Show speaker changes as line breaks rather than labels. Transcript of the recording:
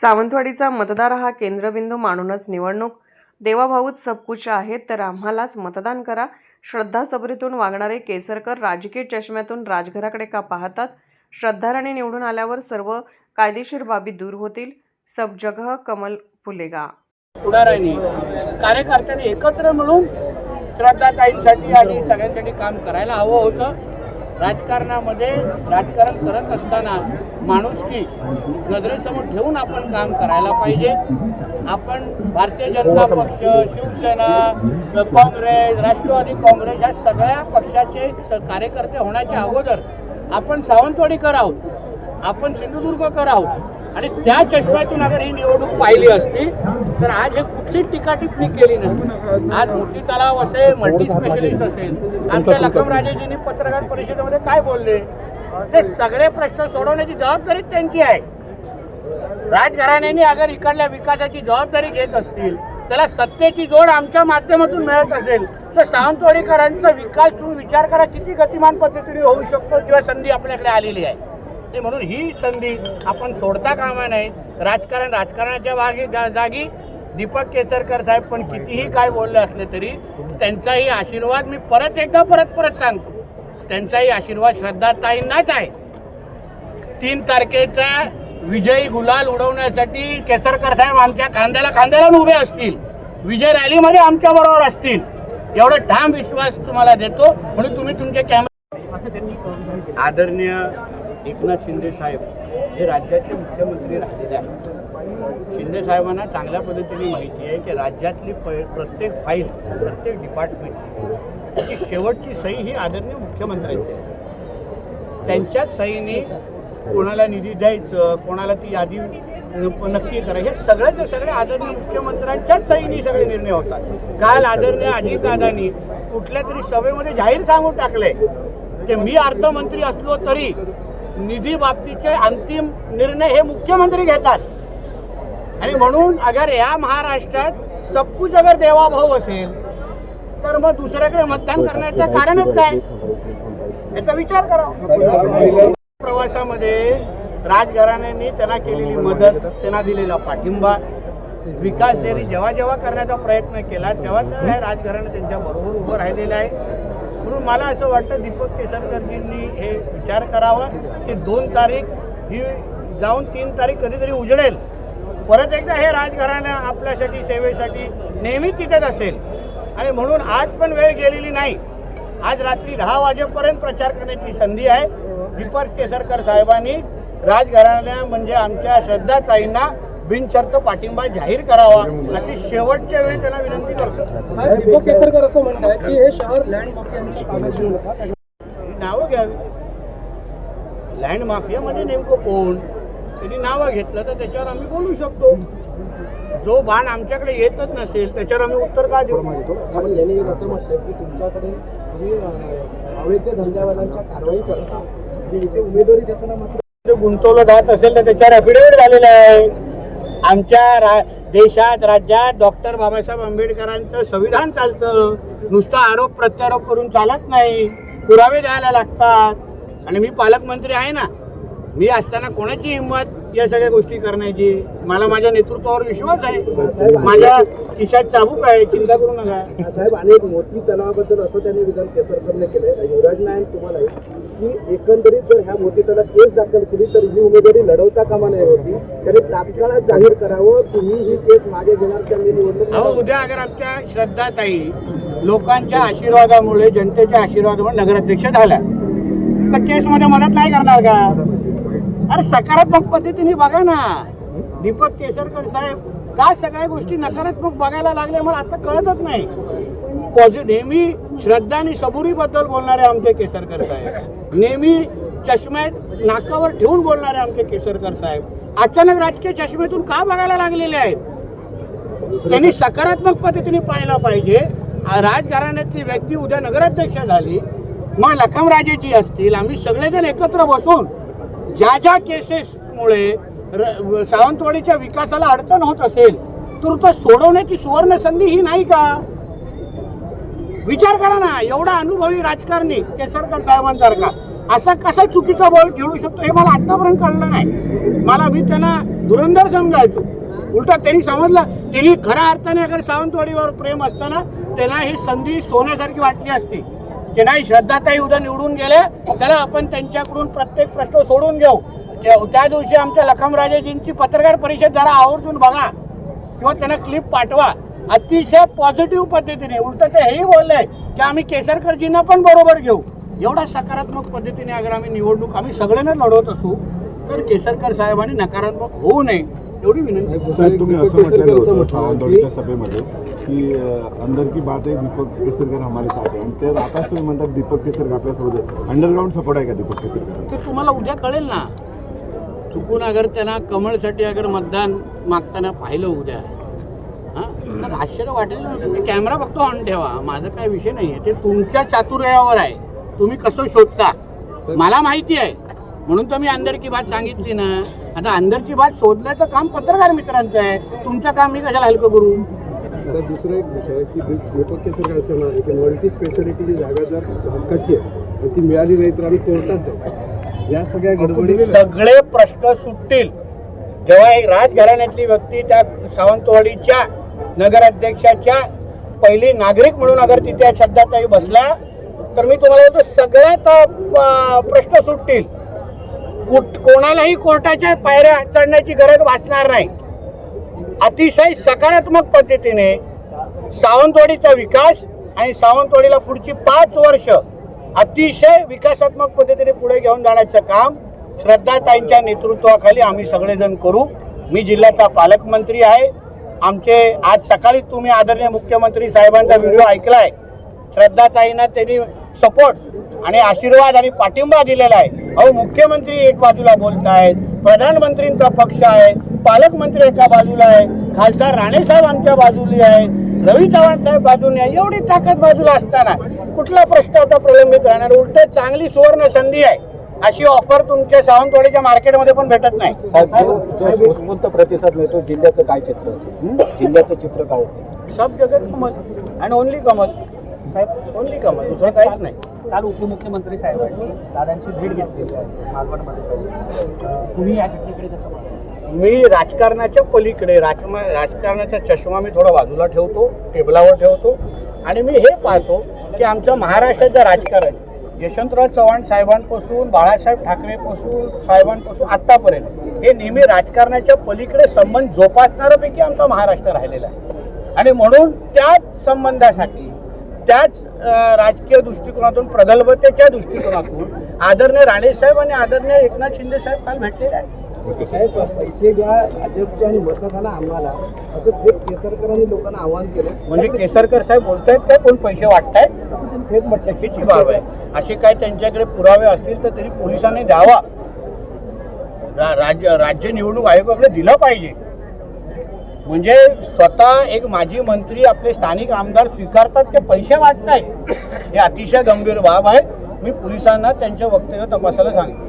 सावंतवाडीचा मतदार हा केंद्रबिंदू मानूनच निवडणूक. देवाभाऊच सबकुच आहेत तर आम्हालाच मतदान करा. श्रद्धासबरीतून वागणारे केसरकर राजकीय चष्म्यातून राजघराकडे का पाहतात? श्रद्धाराणी निवडून आल्यावर सर्व कायदेशीर बाबी दूर होतील. सब जगह कमल फुलेगा.
पुढाऱ्यांनी कार्यकर्त्यांनी एकत्र मिळून श्रद्धाताईंसाठी आणि सगळ्यांसाठी काम करायला हवं होतं. राजकारणामध्ये राजकारण करत असताना माणुसकी नजरेसमोर ठेवून आपण काम करायला पाहिजे. आपण भारतीय जनता पक्ष शिवसेना काँग्रेस राष्ट्रवादी काँग्रेस या सगळ्या पक्षाचे कार्यकर्ते होण्याच्या अगोदर आपण सावंतवाडीकर आहोत. आपण सिंधुदुर्गकर आहोत. आणि त्या चष्म्यातून अगर ही निवडणूक पाहिली असती तर आज हे कुठली टीका टिप्पणी केली नसती. आज मोठी तलाव असेल. मल्टी स्पेशलिस्ट असेल आमच्या लखमराजेजींनी पत्रकार परिषदेमध्ये काय बोलले? ते सगळे प्रश्न सोडवण्याची जबाबदारी त्यांची आहे. राजघराण्यांनी अगर इकडल्या विकासाची जबाबदारी घेत असतील त्याला सत्तेची जोड आमच्या माध्यमातून मिळत असेल तर सावंतवाडीकरांचा विकास तुम्ही विचार करा किती गतिमान पद्धतीने होऊ शकतो किंवा संधी आपल्याकडे आलेली आहे. ते म्हणून ही संधी आपण सोडता कामा नये. राजकारण राजकारणाच्या भागी जा- जागी दीपक केसरकर साहेब पण कितीही काय बोलले असले तरी त्यांचाही आशीर्वाद मी परत एकदा परत परत सांगतो. त्यांचाही आशीर्वाद श्रद्धाताईंनाच आहे. तीन तारखेचा विजयी गुलाल उडवण्यासाठी केसरकर साहेब आमच्या खांद्याला खांद्याला उभे असतील. विजय रॅलीमध्ये आमच्या बरोबर असतील. एवढं ठाम विश्वास तुम्हाला देतो. म्हणून तुम्ही तुमचे कॅमेरा आदरणीय एकनाथ शिंदे साहेब हे राज्याचे मुख्यमंत्री राहिलेले आहेत. शिंदे साहेबांना चांगल्या पद्धतीने माहिती आहे की राज्यातली प प्रत्येक फाईल प्रत्येक डिपार्टमेंटची शेवटची सही ही आदरणीय मुख्यमंत्र्यांची असते. त्यांच्याच सहीने कोणाला निधी द्यायचं कोणाला ती यादी नक्की करा हे सगळ्याचे सगळे आदरणीय मुख्यमंत्र्यांच्याच सहीने सगळे निर्णय होतात. काल आदरणीय अजितदादांनी कुठल्या तरी सभेमध्ये जाहीर सांगून टाकलंय की मी अर्थमंत्री असलो तरी निधी बाबतीचे अंतिम निर्णय हे मुख्यमंत्री घेतात. आणि म्हणून अगर या महाराष्ट्रात सबकुच अगर देवाभाऊ असेल तर मग दुसऱ्याकडे मतदान करण्याचं कारणच काय? याचा विचार करा. प्रवासामध्ये राजघराण्यांनी त्यांना केलेली मदत त्यांना दिलेला पाठिंबा विकास त्यांनी जेव्हा जेव्हा करण्याचा प्रयत्न केला तेव्हा तर हे राजघराणं त्यांच्या बरोबर उभं राहिलेलं आहे. म्हणून मला असं वाटतं दीपक केसरकरजींनी हे विचार करावा की दोन तारीख ही जाऊन तीन तारीख कधीतरी उजळेल परत एकदा हे राजघराणं आपल्यासाठी सेवेसाठी नेहमी तिथेच असेल. आणि म्हणून आज पण वेळ गेलेली नाही. आज रात्री दहा वाजेपर्यंत प्रचार करण्याची संधी आहे. दीपक केसरकर साहेबांनी राजघराण्या म्हणजे आमच्या श्रद्धाताईंना बिनशर्त पाठिंबा जाहीर करावा अशी शेवटच्या वेळी त्यांना विनंती करतो.
दीपक केसरकर असं म्हणतात की हे शहर लँड
ही नावं घ्यावी. लँड माफियामध्ये नेमकं कोण? त्यांनी नावं घेतलं तर त्याच्यावर आम्ही बोलू शकतो. जो बाण आमच्याकडे येतच नसेल त्याच्यावर आम्ही उत्तर का देऊ?
कारण यांनी असं म्हटलं की तुमच्याकडे तुम्ही अवैध धंद्यावाल्यांच्या कारवाई करता. इथे उमेदवारी देताना मात्र
गुंतवलं जात असेल तर त्याच्यावर ॲफिडेव्हिट झालेलं आहे. आमच्या रा देशात राज्यात डॉक्टर बाबासाहेब आंबेडकरांचं संविधान चालतं. नुसता आरोप प्रत्यारोप करून चालत नाही. पुरावे द्यायला लागतात. आणि मी पालकमंत्री आहे ना मी असताना कोणाची हिंमत या सगळ्या गोष्टी करण्याची? मला माझ्या नेतृत्वावर विश्वास आहे. माझ्या खिशात चाबूक आहे. चिंता करू नका.
साहेब अनेक मोती तलावाबद्दल असं त्यांनी विधान केसरकरने केलंय. युवराज नायक तुम्हाला की एकंदरीत जर ह्या मोती तलाव केस दाखल केली तर ही उमेदवारी लढवता कामा नये होती. त्यांनी तात्काळ जाहीर करावं. तुम्ही ही केस मागे घेणार त्यांनी निवडणूक
अहो उद्या अगर आमच्या श्रद्धाताई लोकांच्या आशीर्वादामुळे जनतेच्या आशीर्वादामुळे नगराध्यक्ष झाल्या. तर केसमध्ये मदत नाही करणार का? अरे सकारात्मक पद्धतीने बघा ना. दीपक केसरकर साहेब का सगळ्या गोष्टी नकारात्मक बघायला लागल्या मला आता कळतच नाही. पॉझिटिव्ह नेहमी श्रद्धा आणि सबुरीबद्दल बोलणारे आमचे केसरकर साहेब. नेहमी चष्म्यात नाकावर ठेवून बोलणारे आमचे केसरकर साहेब. अचानक राजकीय चष्मेतून का बघायला लागलेले आहेत? त्यांनी सकारात्मक पद्धतीने पाहायला पाहिजे. राजघराण्यातली व्यक्ती उद्या नगराध्यक्ष झाली. मग लखमराजेजी असतील. आम्ही सगळेजण एकत्र बसून ज्या ज्या केसेसमुळे र- सावंतवाडीच्या विकासाला अडचण होत असेल तर तो सोडवण्याची सुवर्ण संधी ही नाही का? विचार करा ना एवढा अनुभवी राजकारणी केसरकर साहेबांसारखा. असा कसा चुकीचा बॉल खेळू शकतो हे मला आतापर्यंत कळलं नाही. मला मी त्यांना धुरंधर समजायचो. उलटा त्यांनी समजलं त्यांनी खऱ्या अर्थाने अगर सावंतवाडीवर प्रेम असताना त्यांना ही संधी सोन्यासारखी वाटली असती. की नाही श्रद्धाताई उद्या निवडून गेले त्याला आपण त्यांच्याकडून प्रत्येक प्रश्न सोडून घेऊ. त्या- त्या दिवशी आमच्या लखमराजेजींची पत्रकार परिषद जरा आवर्जून बघा किंवा त्यांना क्लिप पाठवा. अतिशय पॉझिटिव्ह पद्धतीने उलट ते हेही बोलले की आम्ही केसरकरजींना पण बरोबर घेऊ. एवढा सकारात्मक पद्धतीने अगर आम्ही निवडणूक आम्ही सगळ्यांना लढवत असू तर केसरकर साहेबांनी नकारात्मक होऊ नये. एवढी विनंती.
साहेब तुम्ही असं म्हटलेलं होतं
की
सभेमध्ये की अंदर की बात आहे दीपक केसरकर हमारे साथ आहे आणि ते आताच तुम्ही म्हणतात दीपक केसरकर आपल्यासोबत अंडरग्राऊंड सपोर्ट आहे का दीपक केसरकर?
ते तुम्हाला उद्या कळेल ना. चुकून अगर त्यांना कमळसाठी अगर मतदान मागताना पाहिलं उद्या. हां? आश्चर्य वाटेल ना. तुम्ही कॅमेरा फक्त ऑन ठेवा. माझा काय विषय नाही आहे ते तुमच्या चातुर्यावर आहे. तुम्ही कसं शोधता? मला माहिती आहे. म्हणून तर मी अंदरची बात सांगितली ना. आता अंदरची बात शोधण्याचं काम पत्रकार मित्रांचं आहे. तुमचं काम मी कशाला हलकं करू?
सर दुसरा एक विषय की दीपक केसरकर असं म्हणाले की मल्टी स्पेशालिटीची जागा जर हक्काची आहे आणि ती मिळाली नाही तर आम्ही कोर्टात जाऊ. या सगळ्या गडबडी
सगळे प्रश्न सुटतील. जेव्हा एक राजघराण्यातली व्यक्ती त्या सावंतवाडीच्या नगराध्यक्षाच्या पहिली नागरिक म्हणून अगर तिथे श्रद्धाताई बसल्या तर मी तुम्हाला म्हणतो सगळ्यात प्रश्न सुटतील. कुठ कोणालाही कोर्टाच्या पायऱ्या चढण्याची गरज भासणार नाही. अतिशय सकारात्मक पद्धतीने सावंतवाडीचा विकास आणि सावंतवाडीला पुढची पाच वर्ष अतिशय विकासात्मक पद्धतीने पुढे घेऊन जाण्याचं काम श्रद्धाताईंच्या नेतृत्वाखाली आम्ही सगळेजण करू. मी जिल्ह्याचा पालकमंत्री आहे. आमचे आज सकाळी तुम्ही आदरणीय मुख्यमंत्री साहेबांचा व्हिडिओ ऐकलाय. श्रद्धाताईंना त्यांनी सपोर्ट आणि आशीर्वाद आणि पाठिंबा दिलेला आहे. अहो मुख्यमंत्री एक बाजूला बोलतायत प्रधानमंत्रींचा पक्ष आहे पालकमंत्री एका बाजूला आहे खासदार राणेसाहेब आमच्या बाजूला आहे रवी चव्हाण साहेब बाजूने आहे एवढी ताकद बाजूला असताना कुठला प्रश्न आता प्रलंबित राहणार? उलट चांगली सुवर्ण संधी आहे. अशी ऑफर तुमच्या सावंतवाडीच्या मार्केटमध्ये पण भेटत नाही.
प्रतिसाद मिळतो जिल्ह्याचं काय चित्र असेल? जिल्ह्याचं चित्र काय असेल?
सब जगत कमल अँड ओनली कमल. साहेब ओनली कमल दुसरं काहीच नाही.
काल उपमुख्यमंत्री साहेबांनी दादांची भेट घेतलेली आहे. मालवणमध्ये जाऊन. अं, तुम्ही या घटनेकडे कसं
मी राजकारणाच्या पलीकडे राजमा राजकारणाचा चष्मा मी थोडा बाजूला ठेवतो टेबलावर ठेवतो. आणि मी हे पाहतो की आमचं महाराष्ट्राचं राजकारण यशवंतराव चव्हाण साहेबांपासून बाळासाहेब ठाकरेपासून साहेबांपासून आत्तापर्यंत हे नेहमी राजकारणाच्या पलीकडे संबंध जोपासणाऱ्यापैकी आमचा महाराष्ट्र राहिलेला आहे. आणि म्हणून त्याच संबंधासाठी त्याच राजकीय दृष्टिकोनातून प्रगल्भतेच्या दृष्टिकोनातून आदरणीय राणेसाहेब आणि आदरणीय एकनाथ शिंदे साहेब काल भेटलेले आहेत.
साहेब पैसे घ्या भाजपच्या आणि मतं घाला आम्हाला. असं थेट केसरकरांनी लोकांना आवाहन केलं.
म्हणजे केसरकर साहेब बोलतायत काय कोण पैसे वाटतायत?
असं त्यांनी थेट म्हटलं.
चुकीची बाब आहे. असे काय त्यांच्याकडे पुरावे असतील तर त्यांनी पोलिसांनी द्यावा. राज्य राज्य निवडणूक आयोगाकडे दिलं पाहिजे. म्हणजे स्वतः एक माजी मंत्री आपले स्थानिक आमदार स्वीकारतात ते पैसे वाटत आहेत हे अतिशय गंभीर बाब आहे. मी पोलिसांना त्यांच्या वक्तव्य तपासायला सांगितलं